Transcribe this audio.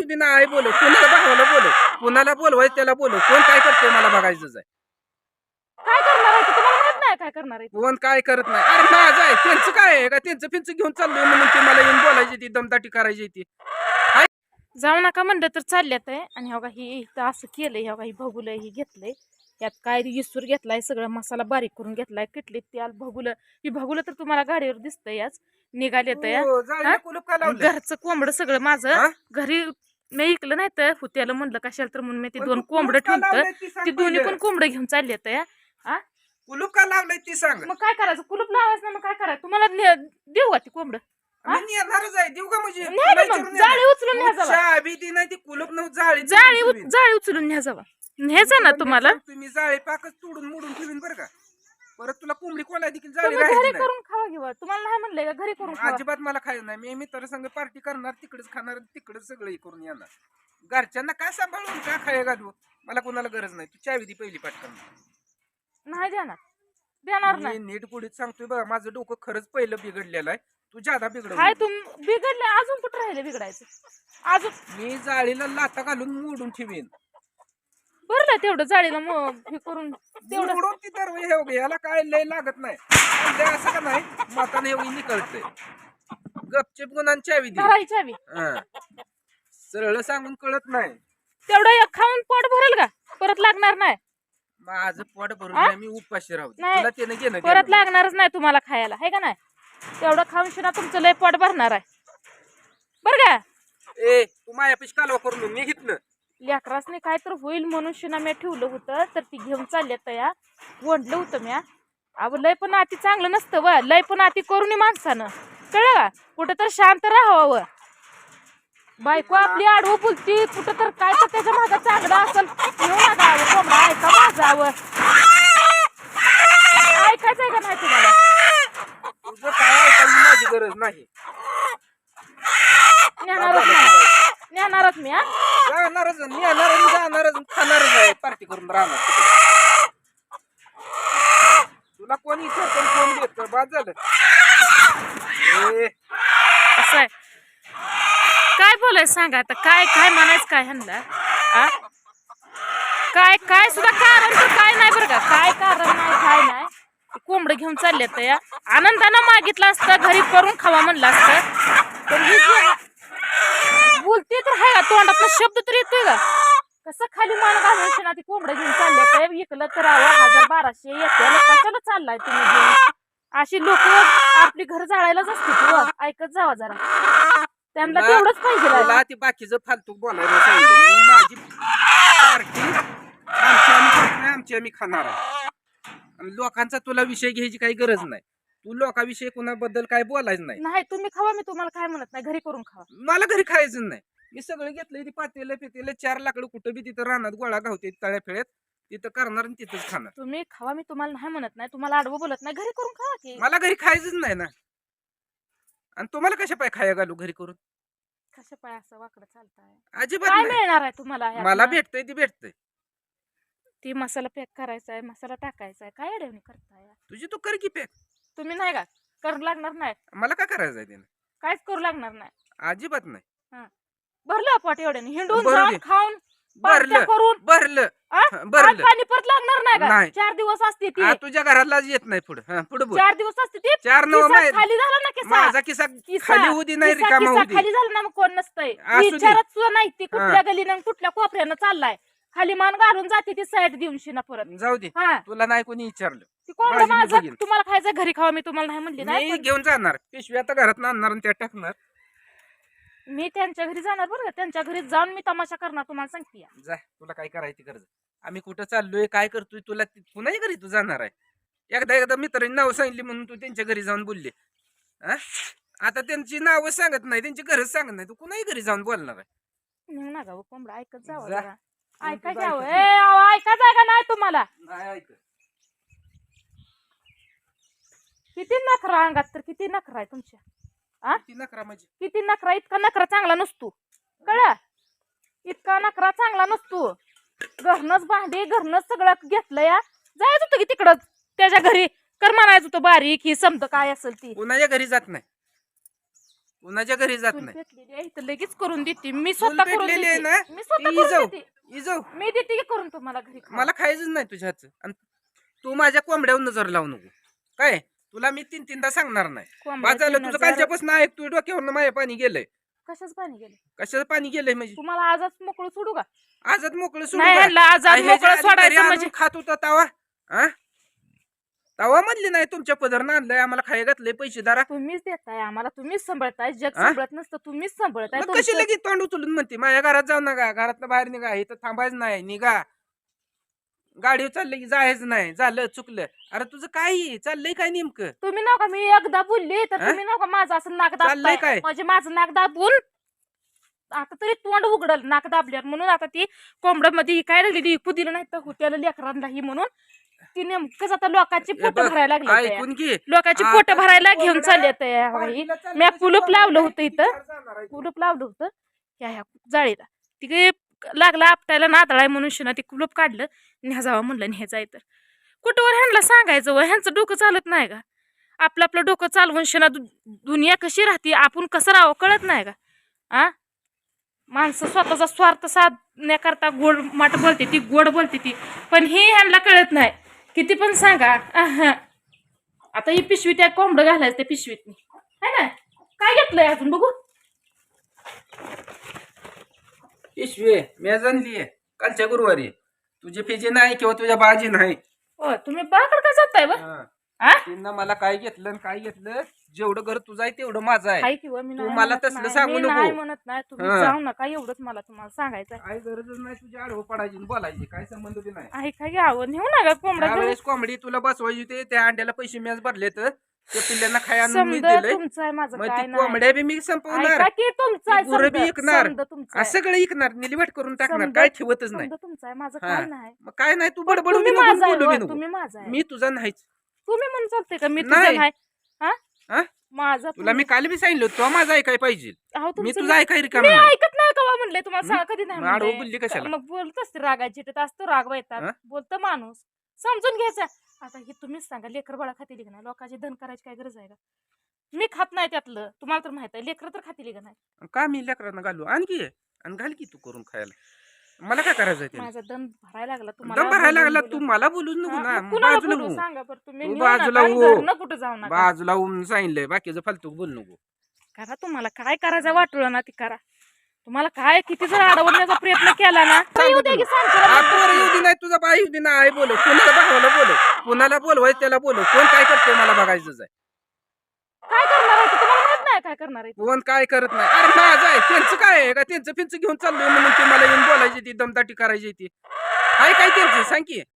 येऊ दे ना आई बोलव कोणाला भावाला बोलव कोणाला बोलवाय त्याला बोलव कोण काय करतोय मला बघायचंच आहे. काय करणार आहे ते? तुम्हाला माहीत नाही काय करणार आहे ते? कोण काय करत नाही. अरे माझं आहे त्यांचं काय आहे का? त्यांचं फिंच घेऊन चाललोय म्हणून ते मला येऊन बोलायची ती दमदाटी करायची ती. जाऊ नका म्हणलं तर चालल्यात आहे. आणि हो ही इथं असं केलंय हो ही भगुलं ही घेतलंय. यात काय इसूर घेतलाय सगळं मसाला बारीक करून घेतलाय किटलीत तेल भगुलं. ही भगुलं तर तुम्हाला गाडीवर दिसतंय याच निघालेत या हो, जाळीला हा? कुलूप का लावलंय? घरचं कोंबडं सगळं हा? माझं घरी मी ऐकलं नाही तर हुत्याला म्हणलं कशाला तर म्हणून मी ते पण दोन तू कोंबडं लावलंय ती सांग ती दोन्ही पहिलं. पण कोंबडं घेऊन चालले या. कुलूप का लावलंय ती सांग? मग काय करायचं? कुलूप लावायचं ना मग काय करायचं? तुम्हाला ने- देऊ का ती कोंबडं? हा? मी येणारच आहे. देऊ का म्हणजे? नाही तुला ना मग. विचारून जाळी येणार. उचलून न्या जावा ती नाही ती कुलूप नव्हतं जाळी जाळी उच- जाळी उचलून न्या जावा न्यायचा ना. तुम्हाला? तुम्ही जाळी पाकच तोडून मोडून ठेवीन बरं का. परत तुला कोंबडी कोणा देखील जाळी तुम्ही घरी राहायची नाही. करून खावा घेवा तुम्हाला नाही म्हणलंय का घरी करून खावा. अजिबात मला खायचं नाही. मी मित्र संग पार्टी करणार तिकडेच खाणार तिकडेच सगळं हे करून येणार. घरच्यांना काय सांभाळून काय खाय घालू मला कोणाला गरज नाही. तू चावी दी पहिली पाठ करणार नाही देणार. देणार मी नाही. नीट पुढीत सांगतोय बघा माझं डोकं खरंच पहिलं बिघडलेलं आहे. तू जादा बिघड काय तुम बिघडले अजून कुठं राहिले बिघडायचं? अजून मी जाळीला लाता घालून मोडून ठेवीन. बरं ना तेवढं जाळीला मग हे करून तेवढं. ती तर हे याला काय लय लागत नाही. पण लय असं का नाही माताने एवढी निकळते गपचेप गुणांची चावी दी. करायची हवी हा. सरळ सांगून कळत नाही. तेवढं एक खाऊन पोट भरेल का? परत लागणार नाही. माझं पोट भरून आ? नाही, मी उपाशी राहू दे. नाही. तुला त्यानं घेणं परत देणं. लागणारच नाही तुम्हाला खायला. आहे का नाही? तेवढं खाऊन शिना तुमचं लय पोट भरणार आहे. बरं का? ए तू मायापेक्षा कालवा करून मी घेतलं लेकरासने काय तर होईल म्हणून शिना मी ठेवलं होतं तर ती घेऊन चालले या वडलं होतं म्या. अव लय पण अति चांगलं नसतं व. लय पण अति करू नये माणसानं. कळलं का? कुठं तर शांत राहावं बायको आपली आडवं बोलती कुठं तर काय तर त्याच्या मागं चांगलं असेल. येऊ नका कोंबडा ऐका माझावं ऐकायचंय का नाही तुम्हाला? तुझं काय ऐकायची माझी गरज नाही. नेणारच नाही मी हा. जाणारच नेणारच जाणारच खाणारच आहे. पार्टी करून राहणार तुला कोणी इथे कोण देत? बाद झालं. ए, असं आहे. काय बोलाय सांगा आता? काय काय म्हणायचं काय ह्यांना? काय काय सुद्धा कारण तर काय नाही बरं का? काय कारण नाही काय नाही? कोंबडं घेऊन चालले तर या. आनंदानं मागितलं असतं घरी करून खावा म्हणलं असतं. तर हे बोलते तर आहे का तोंडातला शब्द तर येतोय का कसं खाली मान घालून ना ती कोंबडं घेऊन चालले तर विकलं तर हजार बाराशे येते. कशाला चाललाय तुम्ही घेऊन? अशी लोक आपली घर जाळायलाच असते तू ऐकत जावा जरा. त्यांना तेवढंच पाहिजे. ती बाकीचं फालतू बोलायला सांगितलं. माझी पार्टी आमची आम्ही आमची आम्ही खाणार आहे. लोकांचा तुला विषय घ्यायची काही गरज नाही. तू लोकांविषयी कुणाबद्दल काय बोलायचं नाही. नाही तुम्ही खावा मी तुम्हाला काय म्हणत नाही. घरी करून खावा. मला घरी खायचं नाही. मी सगळं घेतलंय ती पातेलं पितेलं चार लाकडं कुठं बी तिथं रानात गोळा गावते तळ्या फिळ्यात तिथं करणार आणि तिथंच खाणार. तुम्ही खावा मी तुम्हाला नाही म्हणत नाही. तुम्हाला आडवं बोलत नाही. घरी करून खावा की. मला घरी खायचंच नाही ना. आणि तुम्हाला कशा पाय खाया घालू घरी करून? कसं पाय असं वाकडं चालताय? अजिबात काय नाही. मिळणार आहे तुम्हाला ह्यातनं? मला भेटतंय ती भेटतंय. ती मसाला पॅक करायचा आहे मसाला टाकायचा आहे काय अडवणी करताय? तुझी तू कर की पॅक. तुम्ही नाही का? करू लागणार नाही. मला काय करायचंय त्यानं काहीच करू लागणार नाही. अजिबात नाही. भरलं पोट एवढ्याने. हिंडून भरू जाऊन दे. खाऊन भरलं. करून. भरलं. आ? हा, भरलं. पाणी परत लागणार नाही का? नाही. चार दिवस असते ती. तुझ्या घरातलाच येत नाही पुढे. पुढे बोल. चार दिवस असते ती. चार किस्सा खाली झाला ना किस्सा माझा किस्सा किस्सा- खाली होऊ दे नाही किस्सा- रिकामा किस्सा होऊ दे खाली झाला ना मग कोण नसतंय? असू दे. विचारत सुद्धा नाही ती कुठल्या. गलीनं कुठल्या कोपऱ्यानं चाललाय. खाली मान घालून जाते ती साईड देऊन शिना परत. जाऊ दे. हा. तुला नाही कोणी विचारलं. ती कोंबडं माझी मी माझं बघीन. तुम्हाला खायचं घरी खावा मी तुम्हाला नाही म्हणली नाही मी पण घेऊन जाणार. पिशवी आता घरात आणणार आणि त्या टाकणार. मी त्यांच्या घरी जाणार बरं का? त्यांच्या घरी जाऊन मी तमाशा करणार तुम्हाला सांगते जा. तुला काय करायची गरज? आम्ही कुठं चाललोय काय करतोय तुला ती- घरी तू जाणार आहे. एकदा एकदा मित्रांनी नाव सांगितली म्हणून तू त्यांच्या घरी जाऊन बोलले. हा? आता त्यांची नावं सांगत नाही त्यांची घरच सांगत नाही. तू कुणाही घरी जाऊन बोलणार आहे? नेऊ नका कोंबडा ऐकत जावं जा. जरा. कोण ऐका तुझं घ्यावं ए अहो, ऐकायचं आहे का नाही तुम्हाला? नाही. किती नखरा अंगात तर किती नखरा आहे तुमच्या? आ? ती नकरा म्हणजे? किती नखरा? इतका नखरा चांगला नसतो. कळ इतका नखरा चांगला नसतो. घरनच भांडे घरनच सगळं घेतलं या. जायचं होतं की तिकडं. त्याच्या घरी. कर म्हणायचं होतं बारीक ही समज काय असेल ती. कुणाच्या घरी जात नाही. कुणाच्या घरी जात चूल नाही. पेटलेली आहे? इथं लगेच करून देते. मी चूल स्वतः करून पेटलेली आहे देते. ना? मी स्वतः ती करून जाऊ देते. इजाऊ. मी देते की करून तुम्हाला घरी. मला खायचंच नाही तुझ्या हातचं आणि तू माझ्या कोंबड्यावर नजर लावू नको. काय? तुला मी तीन तीनदा सांगणार नाही. कोंबड्याची तुझं नजर- कालच्यापासून ऐक तू डोक्यावर माझ्या पाणी गेलंय. कशाच पाणी गेले कशाचं पाणी गेलंय म्हणजे? तुम्हाला आजच मोकळं सोडू का? आजच मोकळं सोडू नाही? ह्यांना ह्याच्या मोकळं आधी घरी सोडायचं आणून म्हणजे खात होता तवा? हा तवा म्हणली नाही तुमच्या पदरनं आणलंय आम्हाला खाय घातलंय पैसेदारा तुम्हीच देताय आम्हाला तुम्हीच सांभाळताय. जग हा? सांभाळत नसतं तुम्हीच सांभाळताय मग कशी तुमचं- लगेच तोंड उचलून म्हणते माझ्या घरात जाऊ नका घरात बाहेर निघा इथं थांबायचं नाही निघा. गाडीवर चाललं की जायचं नाही झालं चुकलं. अरे तुझं काय आहे? चाललंय काय नेमकं? तुम्ही नका मी एकदा बोलली तर हा? तुम्ही नका माझं असं नाक चाललंय दाबताय काय? म्हणजे माझं नाक दाबून आता तरी तोंड उघडल नाक दाबल्यावर. म्हणून आता ती कोंबड्यामध्ये ही काय राहिली पुदिलं नाही तर होत्याला लेकरांना ही म्हणून ती नेमकंच आता लोकांची पोट भरायला लागली ऐकून घे. लोकांची पोट भरायला घेऊन चालले बाई. तशी कुलूप लावलं होतं इथं. कुलूप लावलं होतं. ह्या ह्या जाळीला. ती काही लागला आपटायला नातळाय म्हणून ती कुलूप काढलं न्या जावा म्हणलं न्या जाय तर. कुठवर ह्यांना सांगायचं व? ह्यांचं डोकं चालत नाही का? आपलं आपलं डोकं चालवून शिना दु- दुनिया कशी राहते? आपण कसं राहावं कळत नाही का? आ? माणसं स्वतःचा स्वार्थ साधण्याकरता गोड माट बोलते ती गोड बोलते ती. पण हे ह्यांना कळत नाही. किती पण सांगा. आता ही पिशवी त्या कोंबडं घालायचं त्या पिशवीत है ना? काय घेतलंय अजून बघू? पिशवी मी जाणली कालच्या गुरुवारी. तुझी फिजी नाही किंवा तुझ्या बाजी नाही. हो तुम्ही बाकडे का जाताय बा हा. तिनं मला काय घेतलं आणि काय घेतलं? जेवढं घर तुझं आहे तेवढं माझं आहे. मी तू नाही मला म्हणत तसलं नाही. सांगू मी नको. नाही म्हणत नाही. तुम्ही हा. जाऊ नका एवढंच मला तुम्हाला सांगायचं आहे. काय गरजच नाही तुझ्या आडवं पडायची आणि बोलायची. काय संबंध बी नाही. ऐका घ्यावं नेऊ नका कोंबडा घेऊन. त्यावेळेस कोंबडी तुला बसवायची होती त्या अंड्याला पैसे मी भरले तर. त्या पिल्ल्यांना खाया आणून मी समजा दिलंय. तुमचं आहे माझं मग काय ती नाही. कोंबड्या बी मी संपवणार. ऐका की तुमचं आहे ती गुरं बी समजा. विकणार. समजा तुमचं आ, आहे. सगळं ऐकणार निलिवट करून टाकणार. समजा- काय ठेवतच नाही. समजा तुमचं आहे माझं हा. काय नाही. मग काय नाही तू बडबड तुम्ही नको माझा आहे बोलू बी नको तुम्ही माझा आहे. मी तुझा नाहीच. तुम्ही म्हणून चालते का? मी. तुझं नाही. हा? माझा तुला मी काल बी सांगितलं तो माझा ऐकाय पाहिजे. अहो, मी तुमचं तुझा ऐकाय रिकाम मी नाही. ऐकत नाही का म्हणले तुम्हाला हं? सांगा कधी नाही मग आडवं म्हणलंय. बोलली कशाला? मग बोलत असते रागात चिटत असतो राग येतात हं? बोलतो माणूस. समजून घ्यायचा. आता हे तुम्हीच सांगा लेकर बाळा खातील का नाही लोकांची धन करायची काय गरज आहे का? मी खात नाही त्यातलं. तुम्हाला तर माहीत आहे लेकर तर खातील का नाही का मी लेकरांना घालू? आणखी आणि घाल की तू करून खायला. मला काय करायचं आहे माझा दम भरायला लागला दम भरायला बोलून लागला बोलून. तू मला बोलूच नको ना. बाजूला बोलू. हो सांगा बरं तुम्ही? तू नेऊ बाजूला हो. कुठं जाऊ नका. बाजूला होऊन सांगितलंय बाकीचं फालतू बोल नको. करा तुम्हाला काय करायचं वाटलं ना ती करा. तुम्हाला काय किती जर अडवण्याचा प्रयत्न केला ना तर येऊ दे की सांगतो आ, पोरं येऊ दे नाही तुझा बाई येऊ दे नाही बोल कुणाला भावाला बोल कुणाला बोलवाय त्याला बोल कोण काय करते मला बघायचंच आहे. काय करणार आहे ते तुम्हाला माहीत नाही काय करणार आहे ते. काय करत नाही. अरे माझं आहे त्यांचं काय आहे का? त्यांचं पिंच घेऊन चाललोय म्हणून ते मला येऊन बोलायची ती दमदाटी करायची ती. हाय काय त्यांचं? सांग की.